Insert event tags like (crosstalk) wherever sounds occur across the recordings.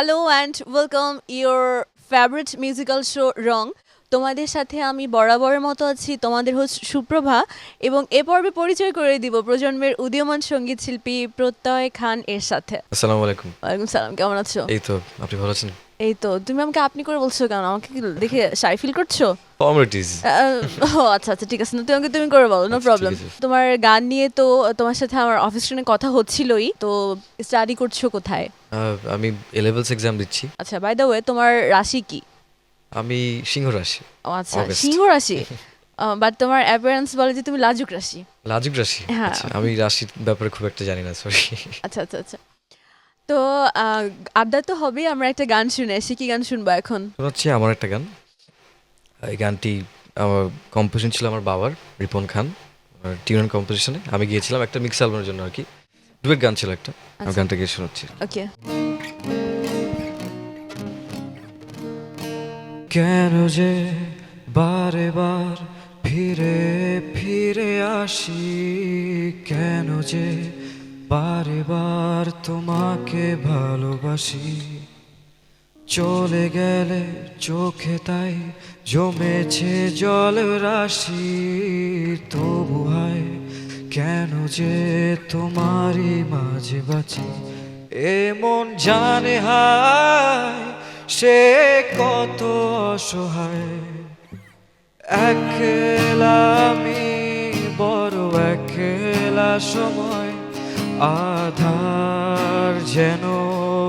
Hello and welcome your favourite musical show রং তোমাদের সাথে আমি বরাবরের মতো আছি তোমাদের হোস্ট সুপ্রভা এবং এ পর্বে পরিচয় করে দিব প্রজন্মের উদীয়মান সংগীত শিল্পী প্রত্যয় খান এর সাথে। আসসালামু আলাইকুম। ওয়ালাইকুম সালাম কেমন আছো? এই তো আপনি ভালো আছেন? এই তো তুমি আমাকে আপনি করে বলছো কেন? আমাকে কি দেখে শাই ফিল করছ? ফর্মালিটিস ও আচ্ছা আচ্ছা ঠিক আছে। না তুমি আমাকে তুমি করে বলো নো আচ্ছা, প্রবলেম তোমার গান নিয়ে তো তোমার সাথে আমার অফিস ট্রেনে কথা হচ্ছিলই তো স্টাডি করছ কোথায়? আমি এ লেভেলস এক্সাম দিচ্ছি। আচ্ছা বাই দ্য ওয়ে তোমার রাশি কি? আমি সিংহ রাশি ও আচ্ছা সিংহ রাশি? (laughs) বাট তোমার অ্যাপিয়ারেন্স বলে যে তুমি লাজুক রাশি। লাজুক রাশি? হ্যাঁ। আচ্ছা, আমি রাশির ব্যাপারে খুব একটা জানি না সরি আচ্ছা আচ্ছা আচ্ছা। তো আহ, আবদার তো হবেই আমরা একটা গান শুনে আসি। কি গান শুনব এখন? হচ্ছে আমার একটা গান। এই গানটি আমার কম্পোজিশন ছিল আমার বাবার রিপন খান। টিউন কম্পোজিশনে আমি গিয়েছিলাম একটা মিক্স অ্যালবামের জন্য আর কি। ডুয়েট গান ছিল একটা। আমি আচ্ছা। গানটা গিয়ে শোনাচ্ছি। ওকে কেন যে বারে বার ফিরে ফিরে আসি? কেন যে বারে বার তোমাকে ভালোবাসি। চলে গেলে চোখে তাই জমেছে জল রাশি। তবু হয়, কেন যে তোমারই মাঝে বাঁচি। এমন জানে হায়, সে কত অসহায়। একলা আমি বড়, একলা সময় আধার যেন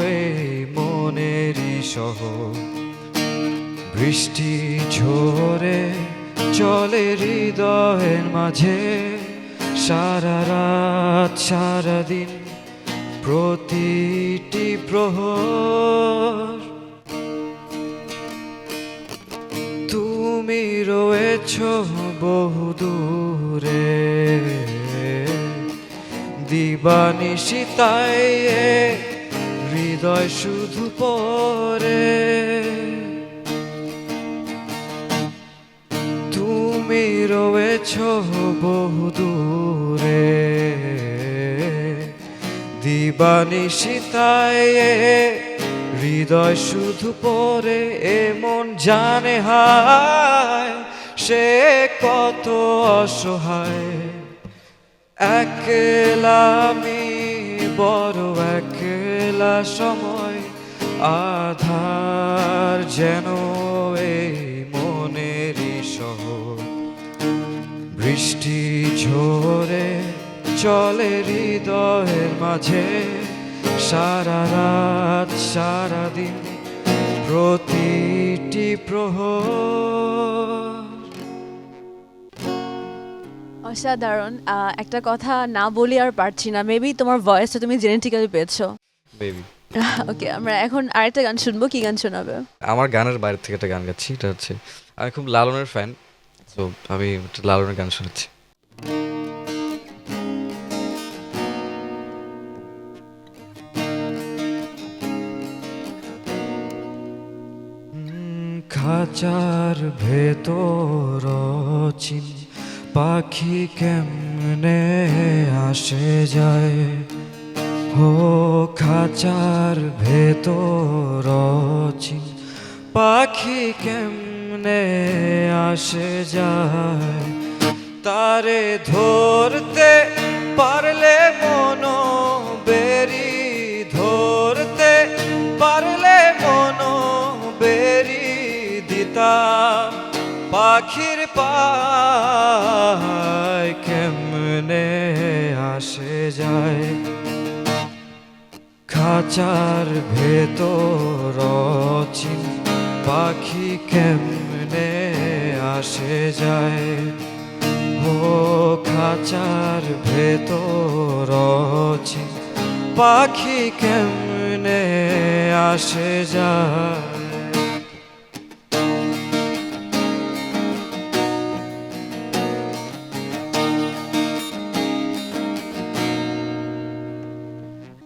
এই মনেরই সহ। বৃষ্টি ঝরে চলে হৃদয়ের মাঝে। সারা রাত, সারা দিন প্রতিটি প্রহর। তুমি রয়েছ বহু দূরে দিবানিশিতায় হৃদয় শুধু পরে। তুমি রয়েছ বহু দূরে। দিবানিশিতায় হৃদয় শুধু পরে এমন জানে হায়, সে কত অসহায়। একলা আমি বড় একলা সময় আধার যেন এই মনেরই শহর। বৃষ্টি ঝরে চলে হৃদয়ের মাঝে। সারা রাত, সারা দিন প্রতিটি প্রহর অসাধারণ। আহ, একটা কথা না বলি আর পারছি না। মেবি তোমার ভয়েসটা তুমি জেনেটিক্যালি পেয়েছ। বেবি ওকে (laughs) আমরা এখন আরেকটা গান শুনব। কি গান শোনাবে? আমার গানের বাইরে থেকে একটা গান গাচ্ছি। এটা হচ্ছে আমি খুব লালনের ফ্যান তো আমি একটা লালনের গান শোনাচ্ছি। খাঁচার ভেতর চিন পাখি কেমনে আসে যায়? হো খাচার ভেতর পাখি কেমনে আসে যায়? তারে ধরতে পারলে আসে যায়। খাঁচার ভেতর পাখি কেমনে আসে যায়? ও খাঁচার ভেতর পাখি কেমনে আসে যায়?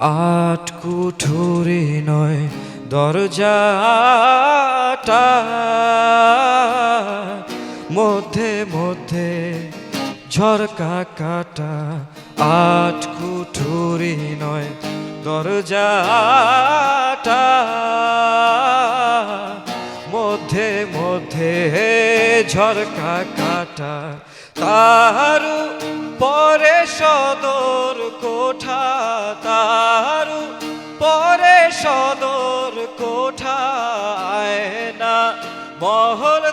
আট কুঠুরি নয়, দরজাটা মধ্যে মধ্যে ঝরকা কাটা। আট কুঠুরি নয়, দরজাটা মধ্যে মধ্যে ঝরকা কাটা। তারু পরে সদর কোঠা তারু, পরে সদর কোঠায় না মহল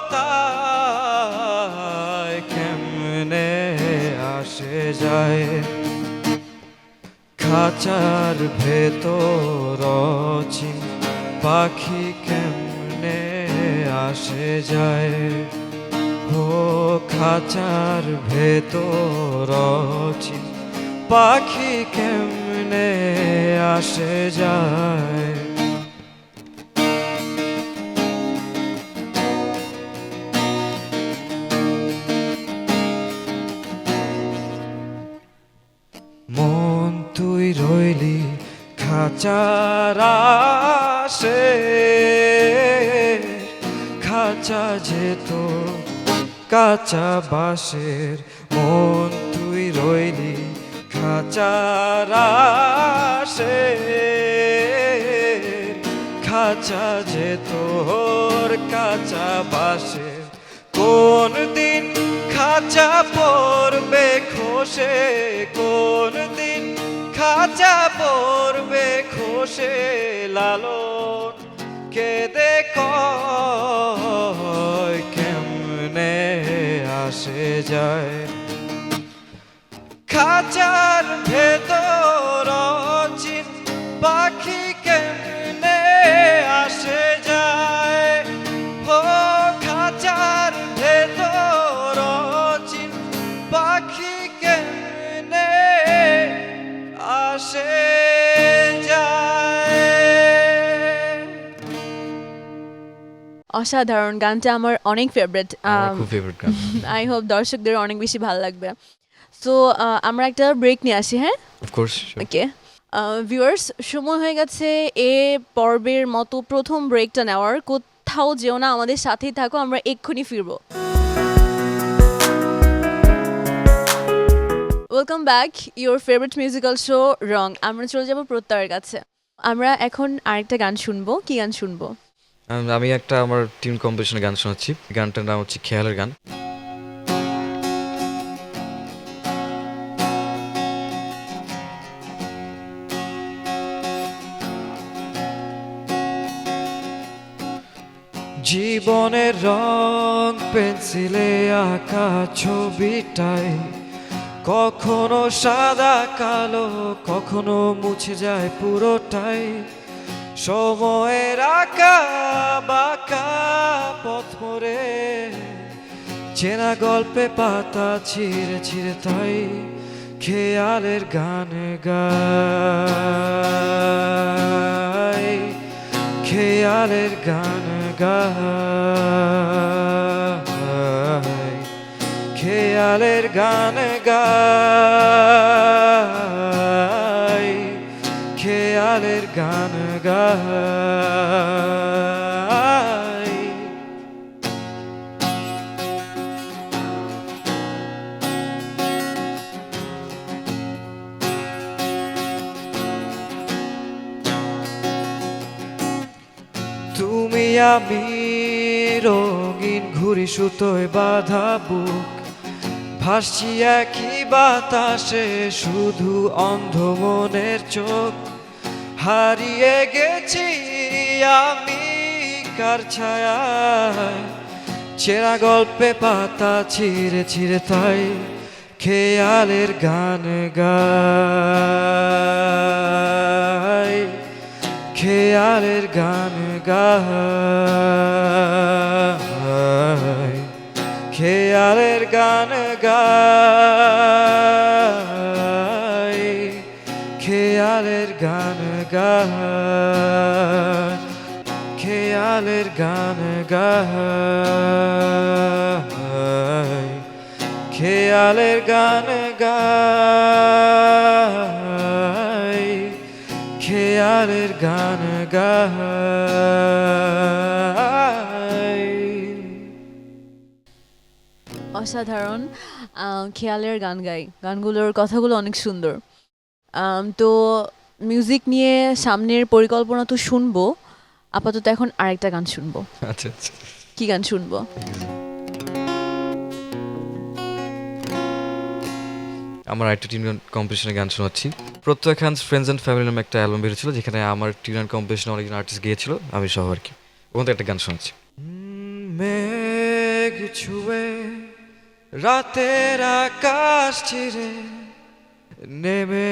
কেমনে আসে যায়? খাঁচার ভেতর পাখি কেমনে আসে যায়? ও খাঁচার ভেতর চিন পাখি কেমনে আসে যায়? মন তুই রইলি খাঁচার আসে খাঁচা যেত কাঁচা বাঁশের মন তুই রইলি খাঁচার আসে খাঁচা যে তোর কাঁচা বাঁশের কোন দিন খাঁচা পড়বে খোসে, কোন দিন খাঁচা পড়বে খোসে, লালন কে দেখো কেমনে আসে যায়। খাঁচার ভেতর চিন পাখি কেমনে আসে যায়? ও খাঁচার ভেতর চিন পাখি কেমনে আসে অসাধারণ গানটা আমার অনেক ফেভারিট ফেভারিট আই হোপ দর্শকদের অনেক বেশি ভালো লাগবে। সো আমরা একটা ব্রেক নিয়ে আসি হ্যাঁ? অফকোর্স ওকে ভিউয়ার্স সময় হয়ে গেছে এ পর্বের মতো প্রথম ব্রেকটা নেওয়ার। কোথাও যেও না আমাদের সাথেই থাকো আমরা এক্ষুনি ফিরবো। Welcome back your favourite musical show রং আমরা চলে যাব প্রত্যয়ের কাছে। আমরা এখন আরেকটা গান শুনব। কি গান শুনব? আমি একটা আমার টিম কম্পিটিশনের গান শোনাচ্ছি। গানটার নাম হচ্ছে খেয়ালের গান। জীবনের রং পেন্সিলে আঁকা ছবিটাই কখনো সাদা, কালো, কখনো মুছে যায় পুরোটাই। সময়ের আঁকা বাঁকা পথ মোড়ে, চেনা গল্পে পাতা ছিঁড়ে ছিঁড়ে তাই খেয়ালের গান গাই। খেয়ালের গান গাই খেয়ালের গান গাই খেয়ালের গান গাই। তুমি আমি রঙিন ঘুরি সুতোয় বাধা বুক। ভাসছি একই বাতাসে, শুধু অন্ধ মনের চোখ। হারিয়ে গেছি আমি কার ছায়ায়। চেরা গল্পে পাতা ছিঁড়ে ছিঁড়ে তাই খেয়ালের গান গাই। খেয়ালের গান গাই খেয়ালের গান গাই খেয়ালের গান গাই খেয়ালের গান গাই খেয়ালের গান অসাধারণ খেয়ালের গান গাই। গানগুলোর কথাগুলো অনেক সুন্দর। তো মিউজিক নিয়ে সামনের পরিকল্পনা তো শুনব। আপাতত এখন আরেকটা গান শুনব। আচ্ছা আচ্ছা। কি গান শুনব? আমার একটা টিউন কম্পিটিশনে গান শোনাচ্ছি। প্রত্যয় খান ফ্রেন্ডস অ্যান্ড ফ্যামিলি নামে একটা অ্যালবাম বেরিয়েছিল যেখানে আমার টিউন কম্পিটিশনে অনেকজন আর্টিস্ট গিয়েছিল আমি সহ আর কি। ওখান থেকে একটা গান শোনাচ্ছি। মেঘ ছুঁয়ে রাতের আকাশ চিরে নেমে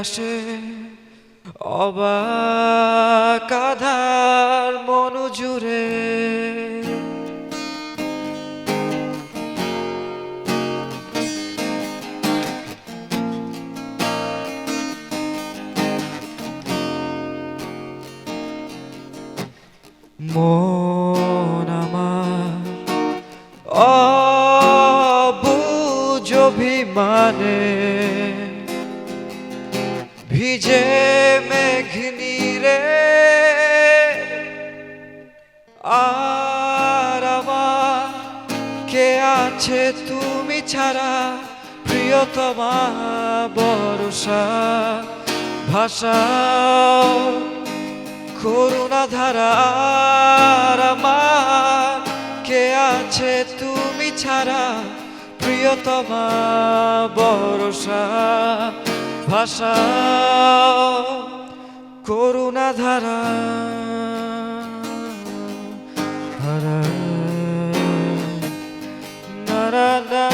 আসে। অবাক আধার মনু মন অভিমানে ভিজে মেঘনি রে, আর কে আছে তুমি ছাড়া? প্রিয়তমা বরসা ভাষাও করুণা আমার কে আছে তুমি ছাড়া? প্রিয়তমা বরসা ভাষা করুণা ধারা হারা না না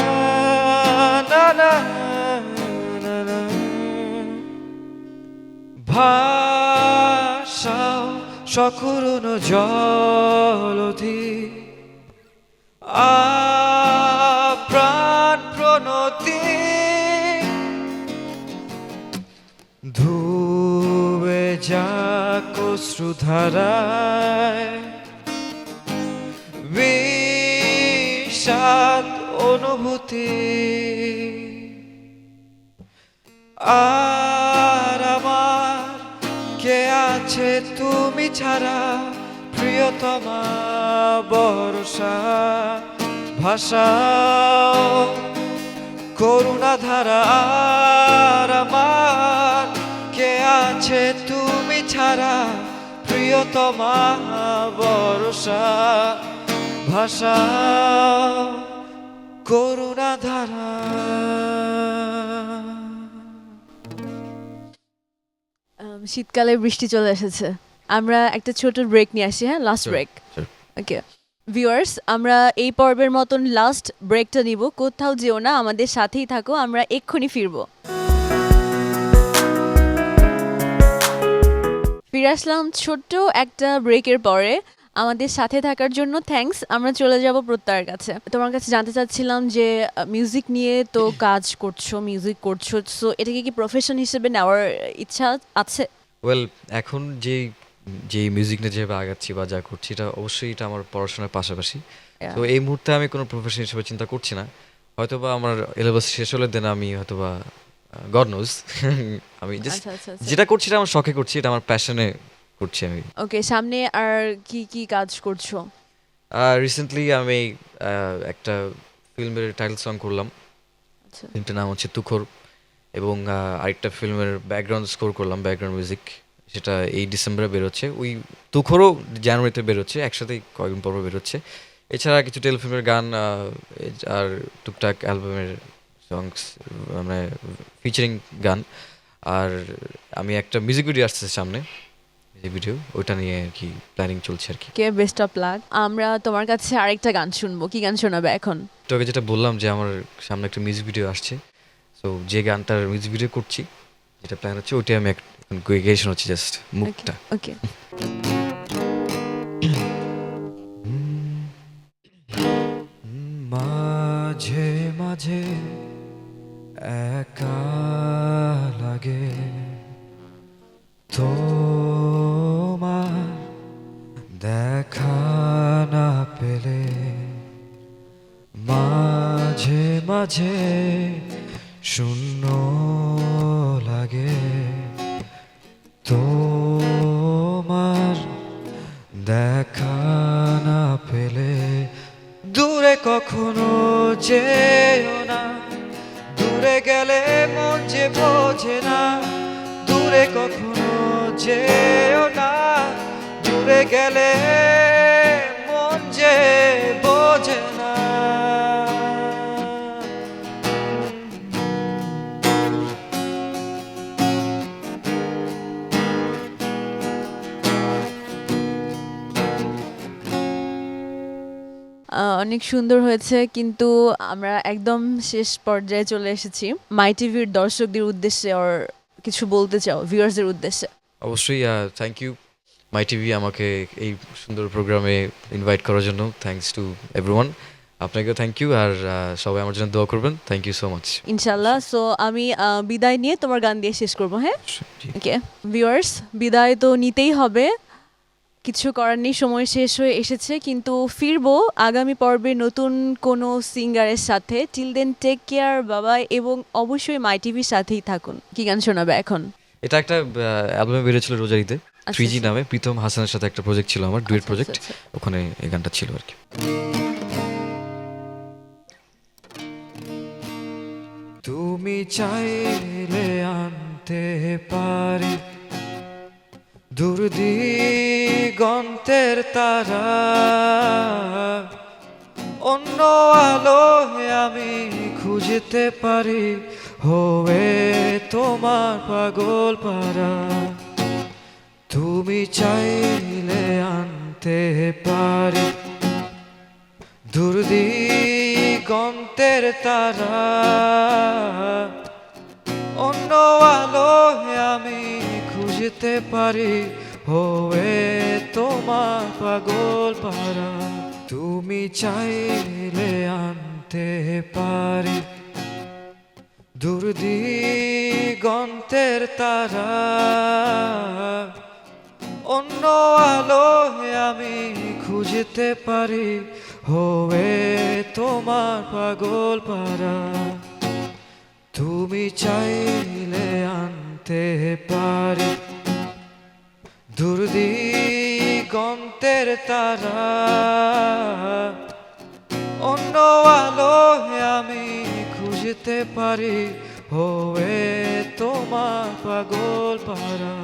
না না সকরুণ জলধি যাক শ্রুধারায় বিষাদ অনুভূতি। আর আমার কে আছে তুমি ছাড়া প্রিয়তমা বর্ষা ভাষা করুণা ধারা আমার কে আছে তুমি ছাড়া প্রিয়তমা বর্ষা ভাষা করুণা ধারা। শীতকালে বৃষ্টি চলে এসেছে। আমরা একটা ছোট ব্রেক নিয়ে আসি হ্যাঁ? লাস্ট ব্রেক ওকে ভিউয়ার্স আমরা এই পর্বের মতন লাস্ট ব্রেকটা নিব। কোথাও যেও না আমাদের সাথেই থাকো আমরা এক্ষুনি ফিরবো। ফিরে আসলাম ছোট্ট একটা ব্রেকের পরে। আমাদের সাথে থাকার জন্য থ্যাঙ্কস আমরা চলে যাব প্রত্যয়ের কাছে। তোমার কাছে জানতে চাচ্ছিলাম যে মিউজিক নিয়ে তো (coughs) কাজ করছ মিউজিক করছ সো এটাকে কি প্রফেশন হিসেবে নেওয়ার ইচ্ছা আছে? ওয়েল এখন যেই যেই মিউজিক নিয়ে যেভাবে আগাচ্ছি বা যা করছি এটা অবশ্যই এটা আমার পড়াশোনার পাশাপাশি। তো এই মুহূর্তে আমি কোনো প্রফেশন হিসেবে চিন্তা করছি না। হয়তোবা আমার এলেবাস শেষ হলে দেন আমি হয়তোবা গড নোজ (laughs) আমি জাস্ট আচ্ছা আচ্ছা আচ্ছা। যেটা করছি এটা আমার শখে করছি এটা আমার প্যাশনে করছি আমি। ওকে সামনে আর কি কি কাজ করছ? রিসেন্টলি আমি একটা ফিল্মের টাইটেল সং করলাম। ফিল্মটার নাম হচ্ছে তুখর এবং আরেকটা ফিল্মের ব্যাকগ্রাউন্ড স্কোর করলাম ব্যাকগ্রাউন্ড মিউজিক সেটা এই ডিসেম্বরে বেরোচ্ছে। ওই তুখরও জানুয়ারিতে বেরোচ্ছে একসাথেই কয়েকদিন পর বেরোচ্ছে। এছাড়া কিছু টেলিফিল্মের গান আর টুকটাক অ্যালবামের সংস মানে ফিচারিং গান। আর আমি একটা মিউজিক ভিডিও আসছে সামনে মিউজিক ভিডিও ওইটা নিয়ে আর কি প্ল্যানিং চলছে আর কি। কে বেস্ট অফ লাক আমরা তোমার কাছে আরেকটা গান শুনব। কি গান শোনাবে এখন? তোকে যেটা বললাম যে আমার সামনে একটা মিউজিক ভিডিও আসছে। সো যে গানটার মিউজিক ভিডিও করছি যেটা প্ল্যান হচ্ছে ওইটাই আমি এখন গেয়ে শোনাচ্ছি জাস্ট মুখটা। ওকে (clears throat) মাঝে মাঝে একা লাগে। তোমার গেলে মন যে বোঝে না। দূরে কখনো যেও না। দূরে গেলে অনেক সুন্দর হয়েছে কিন্তু আমরা একদম শেষ পর্যায়ে চলে এসেছি। মাই টিভির দর্শকদের উদ্দেশ্যে ওর কিছু বলতে চাও ভিউয়ার্সদের উদ্দেশ্যে? অবশ্যই থ্যাংক ইউ মাই টিভি আমাকে এই সুন্দর প্রোগ্রামে ইনভাইট করার জন্য। থ্যাঙ্কস টু এভরিওয়ান আপনাকেও থ্যাংক ইউ আর সবাই আমার জন্য দোয়া করবেন। থ্যাংক ইউ সো মাচ ইনশাল্লাহ সো আমি বিদায় নিয়ে তোমার গান দিয়ে শেষ করব হ্যাঁ? ওকে ভিউয়ার্স বিদায় তো নিতেই হবে। কিছু করার নেই সময় শেষ হয়ে এসেছে কিন্তু ফিরবো আগামী পর্বে নতুন কোনো সিঙ্গারের সাথে। টিল দেন টেক কেয়ার বাবা এবং অবশ্যই মাই টিভির সাথেই থাকুন। কি গান শোনাবে এখন? এটা একটা অ্যালবামে বেরিয়েছিল রোজারিতে থ্রি জি আচ্ছা। নামে। প্রীতম হাসানের সাথে একটা প্রজেক্ট ছিল আমার ডুয়েট আচ্ছা, প্রজেক্ট আচ্ছা, ওখানে এই গানটা ছিল আর কি। তুমি চাইলে আনতে পারি দূর দিগন্তের তারা। অন্য আলোয় আমি খুঁজতে পারি, হয়ে তোমার পাগল পারা তুমি চাইলে আনতে পারি। দুর্দিগন্তের তারা। অন্য আলোয় আমি খুঁজতে পারি হয়ে তোমার পাগল পারা তুমি চাইলে আনতে পারি। দুর্দিগন্তের তারা। অন্য আলোয় আমি খুঁজতে পারি হয়ে তোমার পাগল পারা তুমি চাইলে আনতে পারি। দুর্দিগন্তের তারা। অন্য আলোহে আমি খুঁজতে পারি হয়ে তোমার পাগল পারা